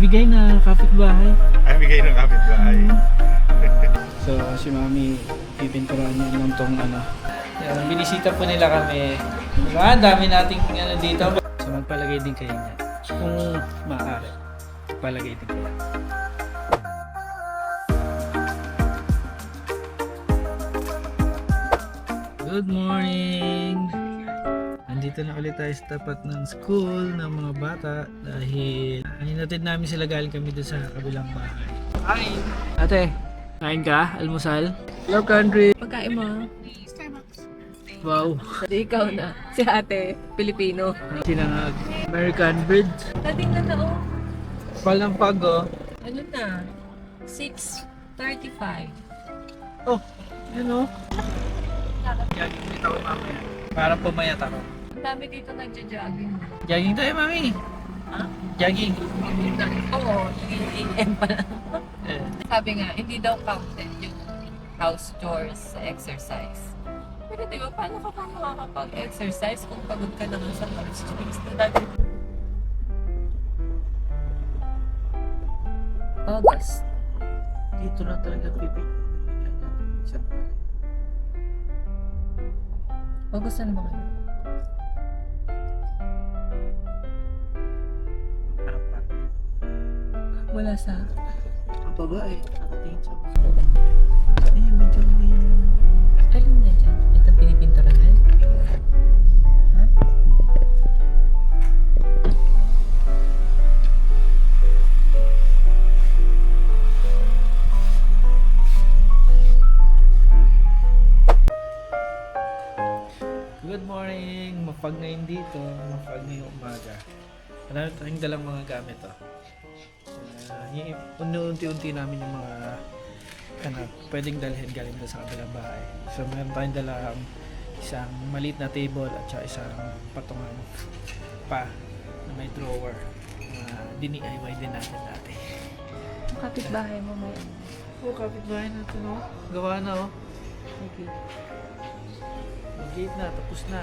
bigay na kapitbahay. Ay, bigay ng kapitbahay. So, si Mami, pipinturahan niya ng tong ano. Yan, binisita po nila kami. Diba? Ang dami nating ano dito. So, magpalagay din kayo niya. Kung maaari. Palagay din kayo. Good morning! Andito na ulit tayo sa tapat ng school ng mga bata dahil hinatid namin sila galing kami doon sa kabilang bahay. Kain! Ate, kain ka? Almusal? Love country! Pagkain mo. Wow! Hindi ikaw na. Si ate, Pilipino. Sinangag. American bread. Dating na tao. Palampag oh. Ano na? 6.35. Oh, oh. Jogging ulit ako mamaya. Para pumayat ako. Ang dami dito nagja-jogging. Jogging tayo mami. Ha? Jogging. Oo, 3 a.m. pa lang. Eh, Sabi nga, hindi daw counted yung house chores sa exercise. Pero di ba, paano ka pa makakapag-exercise kung pagod ka naman sa house chores? Na dati... August. dito na talaga pipig. August ano ba kayo? Wala sa... Ang babae. Nakatingin sa Ayan, medyo may... Alin na dyan? Ito pinipinturahan? Ha? Good morning! Mapag ngayon dito. Mapag ngayong umaga. Marami tayong dalang mga gamit oh. Uh, yung unti-unti namin yung mga ano, pwedeng dalhin galing doon sa kabilang bahay. So meron tayong dalang isang maliit na table at saka isang patungan pa na may drawer. Na dini-IY din natin dati. Kapit-bahay mo may... Oh, kapitbahay natin oh. Gawa na oh. Okay. Yung gate na, tapos na.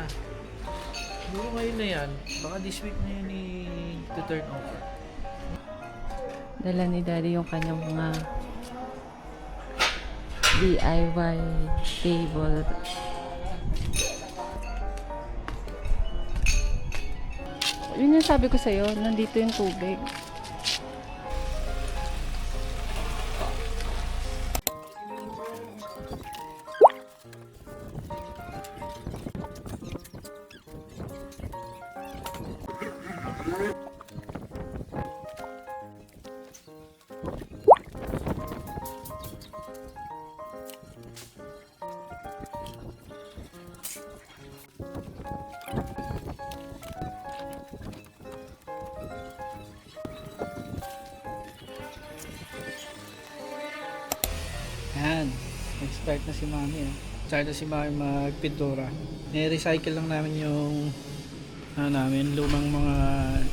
Siguro ngayon na yan. Baka this week na yan i- to turn over. Dala ni Daddy yung kanyang mga DIY table. Yun yung sabi ko sa'yo, nandito yung tubig. Nag-start na si Mami. Eh. Start na si Mami magpintura. Ni-recycle lang namin yung ano namin, lumang mga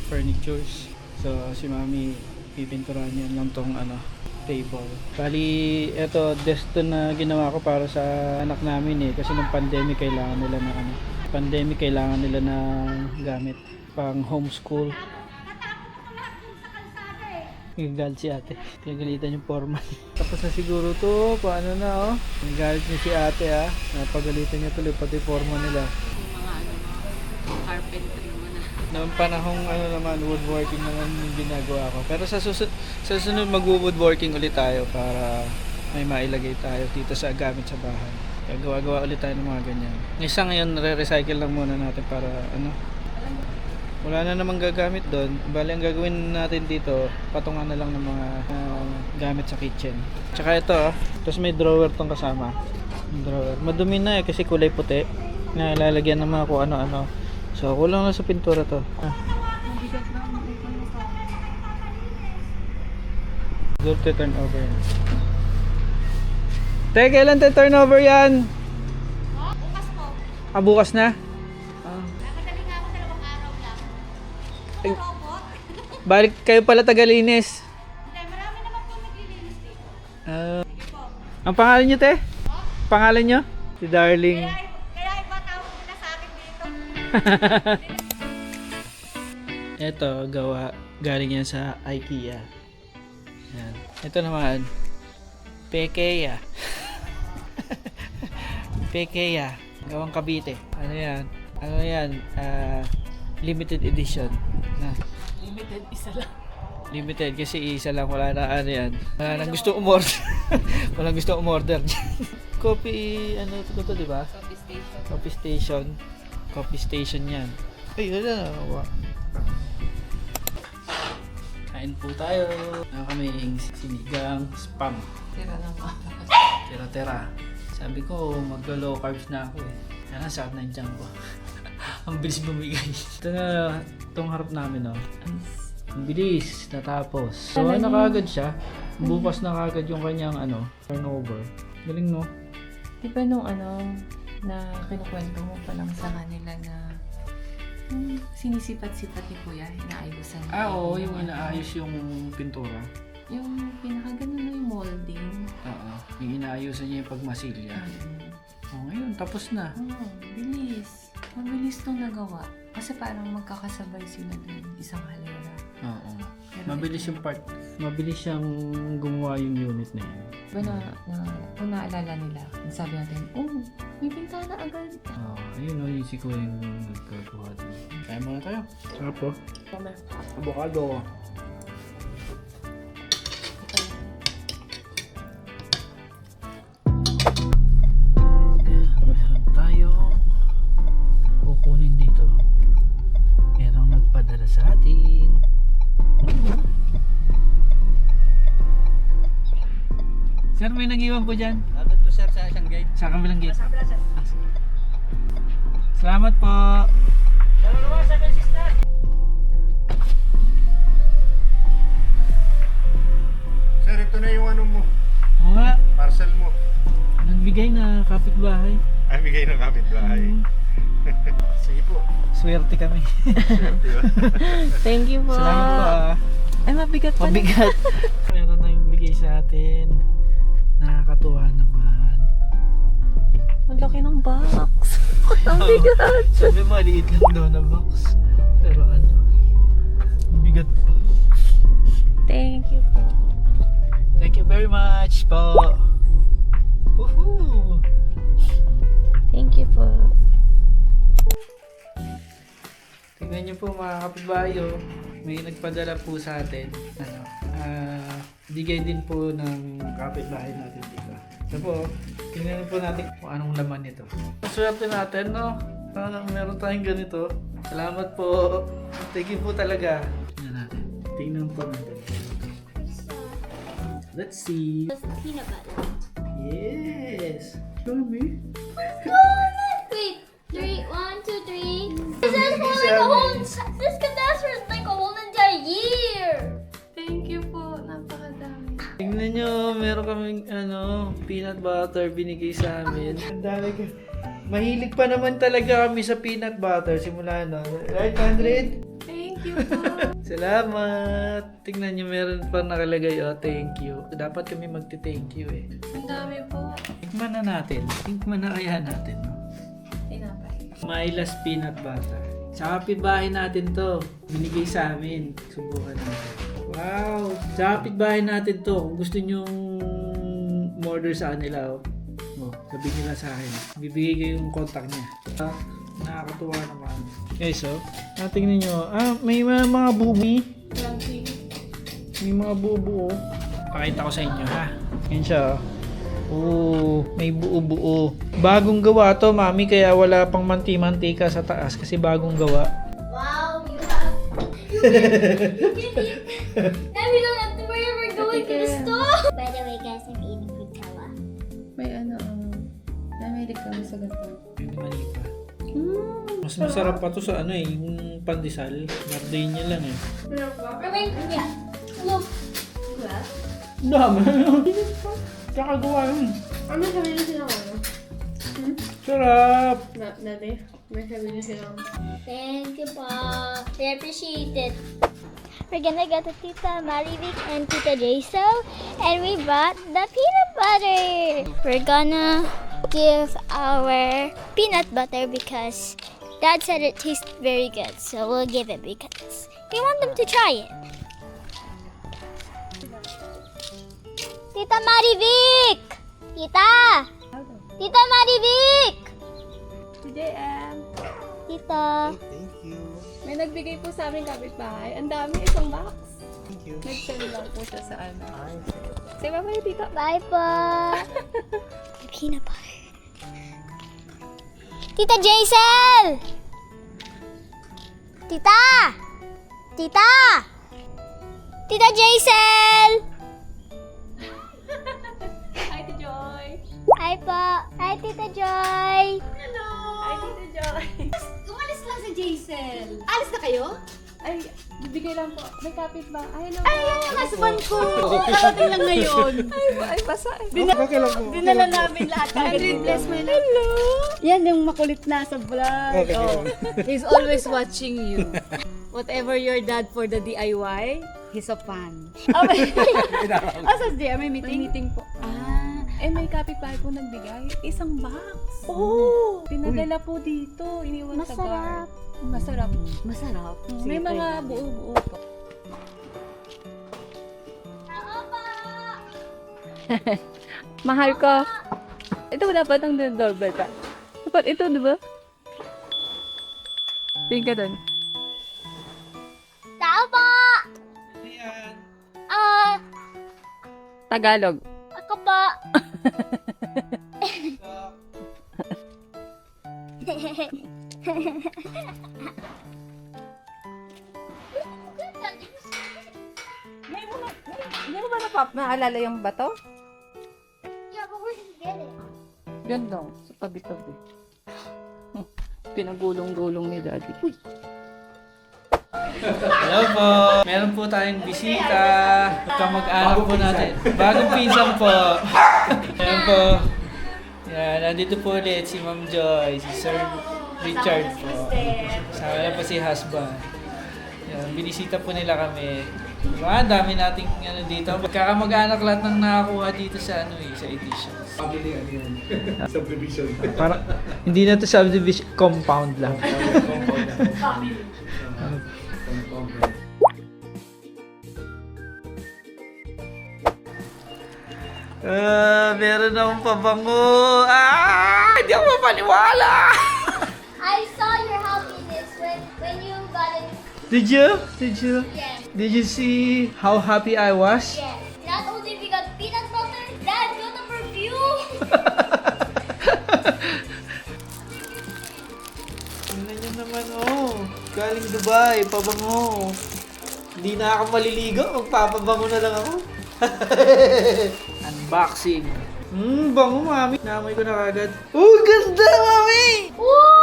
furnitures. So, si Mami pipinturahan niya lang tong ano, table. Bali, eto, desk to na ginawa ko para sa anak namin eh. Kasi nung pandemic, kailangan nila na ano, pandemic, kailangan nila ng gamit pang homeschool. Nagagalit si ate. Pinagalitan yung foreman. Tapos na siguro to. Paano na oh. Nagagalit niya si ate ah. Napagalitan niya tuloy pati foreman nila. Mga ano, carpentry mo na. Noong panahong ano naman, woodworking naman yung ginagawa ko. Pero sa susunod, sa susunod mag-woodworking ulit tayo para may mailagay tayo dito sa gamit sa bahay. Kaya gawa-gawa ulit tayo ng mga ganyan. Isa ngayon, re-recycle lang muna natin para ano, wala na namang gagamit doon. Bali, ang gagawin natin dito, patungan na lang ng mga ah, gamit sa kitchen. Tsaka ito, ah. tapos may drawer tong kasama. Drawer. Madumi na eh kasi kulay puti. Na lalagyan ng mga kung ano-ano. So, kulang lang sa pintura to. Ah. Siguro to turn over. Te, kailan to turn over yan? Bukas po. Ah, bukas na? Ah. Ay, Balik kayo pala tagalinis. Ah. ang pangalan nyo, te? Pangalan nyo? Si Darling. Kaya iba tawag nila sa akin dito. Ito, gawa. Galing yan sa IKEA. Yan. Ito naman, Pekeya. Pekeya. Gawang Cavite. Ano yan? Ano yan? Ah, limited edition. Na, Limited, isa lang. limited kasi isa lang wala na ano yan. Wala nang gusto umorder. Walang gusto umorder. Coffee, ano ito to, di ba? Coffee station. Coffee station. Coffee station yan. Ay, wala na. Wa. Kain po tayo. Meron kaming sinigang spam. Tira naman. Tira-tira. Sabi ko, maglo-low carbs na ako eh. Kaya sakit na yung ko. Ang bilis bumigay. Ito na, itong harap namin oh. Ang bilis, natapos. So, ano kagad siya? Bukas na kagad yung kanyang ano, turnover. Galing no? Di ba nung ano, na kinukwento mo pa lang sa kanila na yung sinisipat-sipat ni Kuya, inaayusan niya. Ah, oo, yung inaayos yung pintura. Yung pinakagano na yung molding. Oo, yung inaayusan niya yung pagmasilya. Mm. Oh, ngayon, tapos na. Oh, bilis. Mabilis nung nagawa. Kasi parang magkakasabay sila dun, isang halera. Oo. Pero Mabilis yung part. Mabilis siyang gumawa yung unit na yun. Diba na, na, kung naalala nila, sabi natin, oh, may bintana agad. Ah, ayun o, yung si Kuya yung nagkagawa din. Kaya muna tayo. Sarap po. Avocado. May nag-iwan po dyan. Dapat po sir sa isang gate. Sa kabilang gate. Ah. Salamat po. Sir, ito na yung ano mo, Oo nga, parcel mo. nagbigay na kapitbahay. Ay, bigay ng kapitbahay. Sige po. Swerte kami. Swerte. Thank you po. Salamat po ah. Ay, mabigat pa. Mabigat. Meron na yung bigay sa atin. Nakakatuwa naman. Ang laki ng box. Ang bigat. Sabi maliit lang daw na box. Pero ano, bigat pa. Thank you po. Thank you very much po. Woohoo! Thank you po. Tingnan niyo po mga kapitbayo, may nagpadala po sa atin. Ano, ah, bigay din po ng kapitbahay natin dito. So po, tingnan po natin kung anong laman nito. Swerte natin, no? Parang meron tayong ganito. Salamat po. Thank you po talaga. Tingnan natin. Tingnan po natin. Let's see. peanut butter. Yes! Show me. Wait, three, one, two, three. This is like a whole. This kaming ano, peanut butter binigay sa amin. Ang dami ka. Mahilig pa naman talaga kami sa peanut butter simula no. Right, 100? Thank you po. Salamat! Tingnan nyo, meron pa nakalagay, oh, thank you. Dapat kami magti-thank you eh. Ang dami po. Tikman na natin. Tikman na kaya natin, no? Tinapay. Mylas peanut butter. Sa kapitbahay natin to. Binigay sa amin. Subukan natin. Wow! Sa kapitbahay natin to. Kung gusto nyong order sa kanila, oh. Oh, sabihin nyo lang sa akin. Bibigay ko yung contact niya. Ah, nakakatuwa naman. Guys, so, ah, tingnan nyo. Ah, may mga, mga bubi. May mga bubu, oh. Pakita ko sa inyo, ha? Yan siya, oh. Oo, may buo-buo. Bagong gawa to, mami, kaya wala pang manti-mantika sa taas kasi bagong gawa. Wow, you have. You can, you can eat. namilig kami sa gato. May mali pa. Mas masarap pa to sa ano eh, yung pandesal. Birthday niya lang eh. I mean, yeah. Look. What? Dami. Kakagawa yun. Ano sabi niyo silang ano? Sarap! Na, dati? May sabi niyo silang... Thank you, Pa. They appreciate it. We're gonna get to Tita Marivic and Tita Jaso, and we brought the peanut butter. We're gonna give our peanut butter because Dad said it tastes very good, so we'll give it because We want them to try it. Tita Marivic! Tita! Tita Marivic! JM, Tita. Thank you. may nagbigay po sa amin kapitbahay. Ang dami, isang box. Thank you. Nag-send lang po siya sa ano. Say bye-bye, tita. Bye po. Peanut butter. Tita Jaisel! Tita! Tita! Tita Jaisel! Hi, Tita Joy. Hi po. Hi, Tita Joy. Hi, Tita Joy. Umalis lang si Jaisel. Alis na kayo? Ay, bibigay lang po. May kapit ba? Ay, hello Ay, yan yung husband ko. Karating lang ngayon. Ay, ay, basa. Ay, Okay lang po. Dinala namin lahat. God bless my love. Hello. Yan yung makulit na sa vlog. Okay. Oh. He's always watching you. Whatever your dad for the DIY, he's a fan. Oh, may... Asa si May may meeting? meeting po. Ah. Eh, may kapitbahay po nagbigay. Isang box. Oh. Pinadala po dito. Iniwan sa Masarap. Masarap. Masarap. May Sige, mga try buo-buo po. Mahal ko. Ito dapat ang doorbell ka. Dapat ito, di ba? Tingin ka doon. Tao po! Ah, Tagalog. ako po. Hindi mo ba napap naalala yung bato? yeah, but where did you get it? Yan daw, sa tabi-tabi. Hmm, Pinagulong-gulong ni daddy. Uy, Hello po. Meron po tayong bisita. Kamag-anak po natin. Bagong pinsan po. Ayan po. Yan, nandito po ulit si Ma'am Joy, si Sir Richard po. Sama na po si husband. Yan, binisita po nila kami. Diba? Ang dami nating ano dito. Kakamag-anak lahat ng nakakuha dito sa ano eh, sa edition. Family ano yan. Subdivision. Parang hindi na to subdivision, compound lang. Ah, meron akong pabango. Ah, hindi ako mapaniwala. Did you? Did you? Yes, Did you see how happy I was? yes. Not only we got peanut butter, Dad got a perfume. Tingnan nyo naman, oh. Galing Dubai, pabango. Hindi na ako maliligo, magpapabango na lang ako. Unboxing. Hmm, bango, mami. Namoy ko na kagad. Oh, ganda, mami! Woo! oh,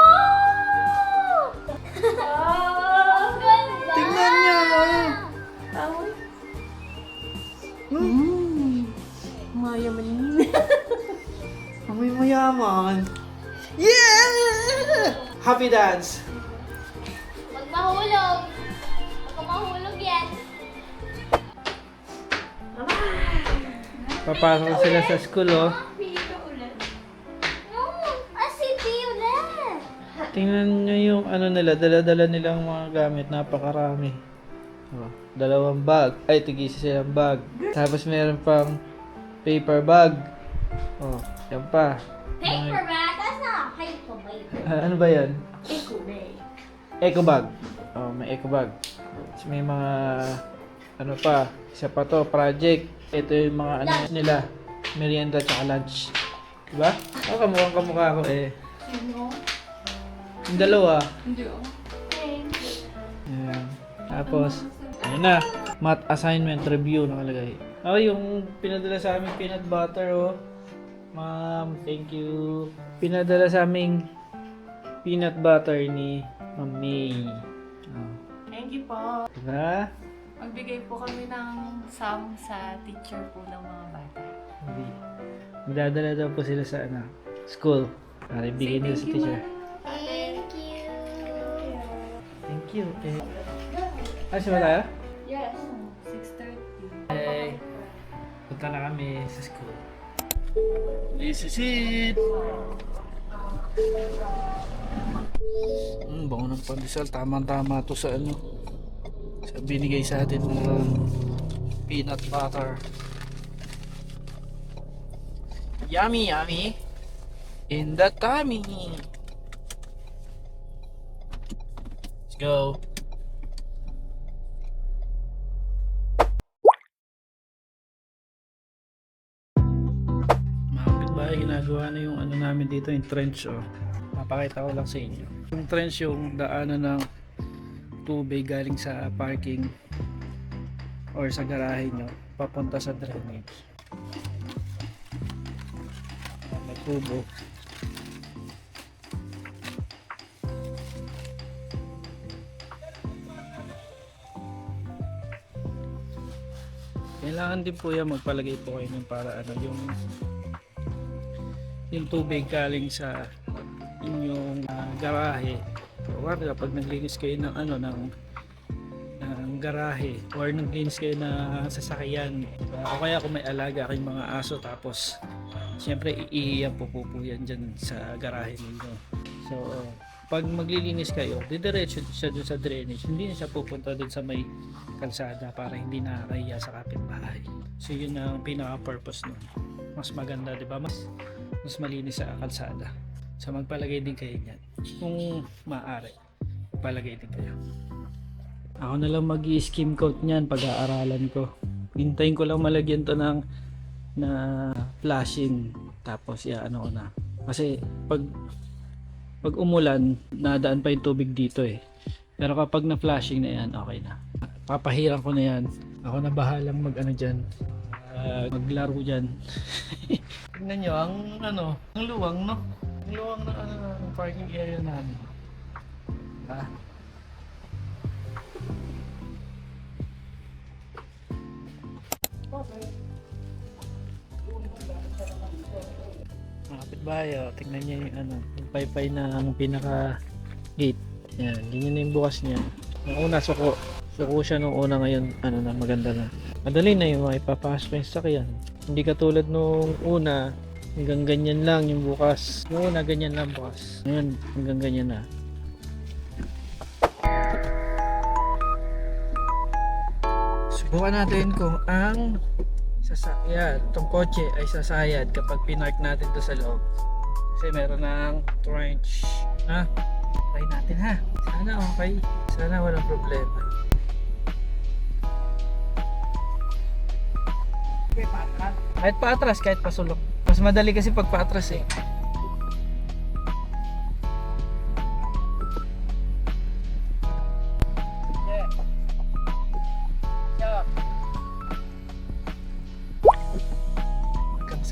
Mayaman. Yeah! Happy dance. Huwag mahulog. Huwag mahulog yan. Papasok sila sa school, oh. No, ACP ulit. Tingnan nyo yung ano nila, dala-dala nilang mga gamit, napakarami. Oh, dalawang bag. Ay, tigisa silang bag. Tapos meron pang paper bag. Oh, yan pa. Paper bag? That's not a paper bag. Ah, ano ba yan? Eco bag. Eco bag. Oh, may eco bag. Tapos may mga ano pa, isa pa to, project. Ito yung mga ano nila, merienda tsaka lunch. Diba? Oh, kamukhang kamukha ko eh. Yung dalawa. Hindi oh. Ayan. Tapos, ayun na. Math assignment review nakalagay. Oh, yung pinadala sa amin peanut butter, oh. Ma'am, thank you. Pinadala sa aming peanut butter ni Ma'am May. Oh. Thank you po. Diba? Magbigay po kami ng sum sa teacher po ng mga bata. Hindi. Magdadala daw po sila sa ano, school. Para ibigay nila sa teacher. Thank you. Thank you. Eh. Ah, siya ba tayo? Yes. 6.30. Eh, punta na kami sa school. This is it! Mm, bango ng pandesal. Tama-tama to sa ano. So, binigay sa atin ng peanut butter. Yummy, yummy. In the tummy. Let's go. Na yung ano namin dito, yung trench oh. Papakita ko lang sa inyo. Yung trench yung daanan ng tubig galing sa parking or sa garahe nyo papunta sa drainage. May tubo. Kailangan din po yan magpalagay po kayo ng para ano yung yung tubig galing sa inyong ah, garahe. Or kapag naglinis kayo ng ano ng ng garahe or naglinis kayo ng sasakyan Ah, o kaya kung may alaga kayong mga aso tapos syempre iiyan po po po yan dyan sa garahe ninyo. So pag maglilinis kayo didiretso siya dun sa drainage. Hindi na siya pupunta dun sa may kalsada para hindi nakakahiya sa kapitbahay. So yun ang pinaka purpose nun. Mas maganda di ba mas mas malinis sa kalsada. So magpalagay din kayo niyan. Kung maaari palagay din kayo. Ako na lang mag skim coat niyan pag-aaralan ko. Hintayin ko lang malagyan to ng na flashing tapos ya ano ko na. Kasi pag pag umulan nadaan pa yung tubig dito eh. Pero kapag na flashing na yan okay na. Papahiran ko na yan. Ako na bahalang mag ano dyan ah, maglaro dyan. Tingnan nyo ang ano ang luwang no? Ang luwang ng ano ng parking area namin. Ha? Mga kapitbahay oh, tingnan niyo yung ano yung paypay na ang pinaka gate yan ganyan na yung bukas niya. Yung una suko suko siya nung una ngayon ano na maganda na madali na yung ipapasok yung sakyan hindi katulad nung una hanggang ganyan lang yung bukas yung una ganyan lang bukas ngayon hanggang ganyan na subukan natin kung ang sasakyan, itong kotse ay sasayad kapag pinark natin to sa loob. Kasi meron ng trench. Ha? Try natin ha. Sana okay. Sana walang problema. Kahit paatras, kahit pasulok. Mas madali kasi pag paatras eh. Huwag kang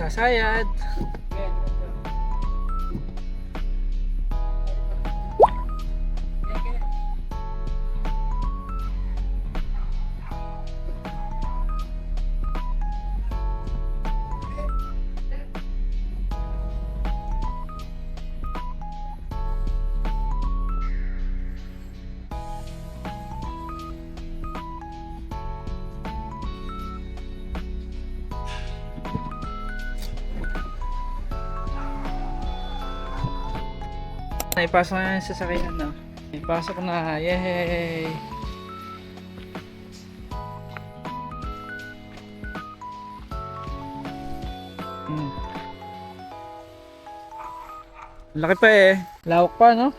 Naipasok na yung sasakyan na. Naipasok na. Yay! Hmm. Laki pa eh. Lawak pa no?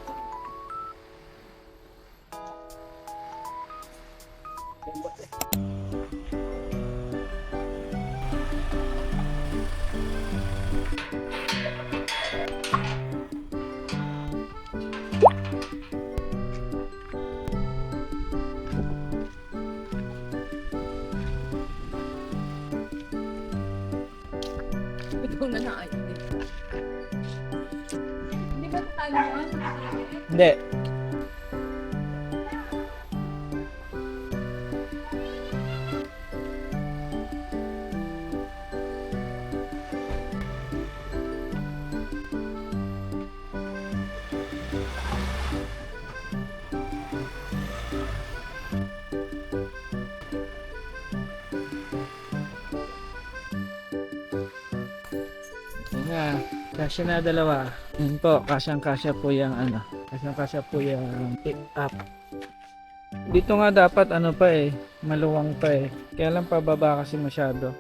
Hindi. Yun nga, kasya na dalawa. Yun po, kasyang kasya po yung ano, kasyang kasya po yung pick up. Dito nga dapat ano pa eh, maluwang pa eh. Kaya lang pababa kasi masyado.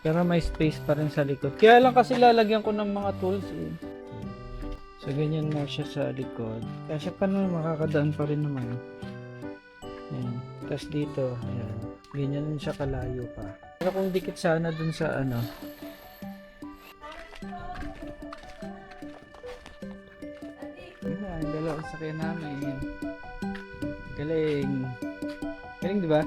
Pero may space pa rin sa likod. Kaya lang kasi lalagyan ko ng mga tools eh. So ganyan na siya sa likod. Kaya siya pa naman makakadaan pa rin naman. Ayan. Tapos dito, ayan. Ganyan siya kalayo pa. Pero kung dikit sana dun sa ano. Ang dalawang sakyan namin. Galing. Galing, di ba?